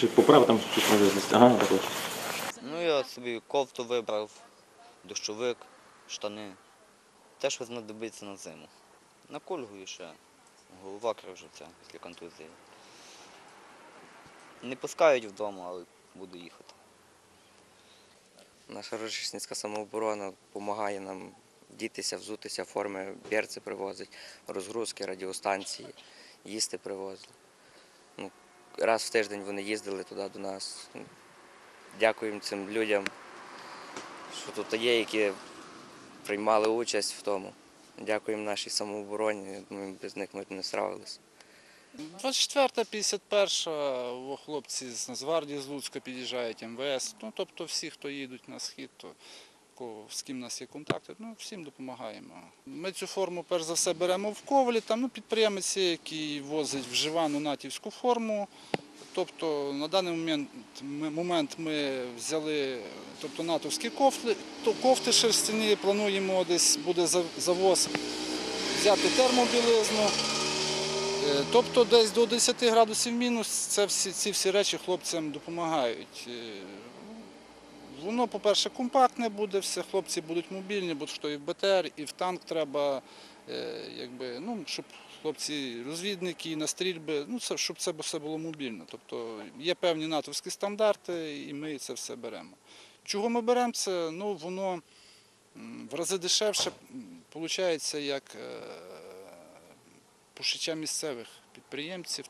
Чи поправ там щось може знести? Ага, так от. Ну, я собі кофту вибрав, дощовик, штани. Те, що знадобиться на зиму. Накольгую ще. Голова кружиться після контузії. Не пускають вдома, але буду їхати. Наша Рожичницька самооборона допомагає нам дітися, взутися, форми берці привозить, розгрузки, радіостанції, їсти привозить. Ну, раз в тиждень вони їздили туди до нас. Дякуємо цим людям, що тут є, які приймали участь в тому. Дякуємо нашій самообороні. Я без них ми не справилися. 24-та, 51-ша, о, хлопці з Нацгвардії з Луцька під'їжджають, МВС. Ну, тобто всі, хто їдуть на схід, то кого- з ким у нас є контакти, ну, всім допомагаємо. Ми цю форму перш за все беремо в ковалі, там ну, підприємець, який возить вживану натівську форму. Тобто на даний момент, ми- момент ми взяли тобто, натовські кофти, то кофти шерстяні, плануємо десь буде за- завоз взяти термобілизну. Е, Тобто десь до 10 градусів мінус це всі, ці всі речі хлопцям допомагають. Воно, по-перше, компактне буде, все, хлопці будуть мобільні, бо що і в БТР, і в танк треба, е, якби, ну, щоб хлопці розвідники, на стрільби, ну, це, щоб це все було мобільно. Тобто є певні натовські стандарти, і ми це все беремо. Чого ми беремо це? Ну, воно в рази дешевше, виходить, як е, пошиття місцевих підприємців.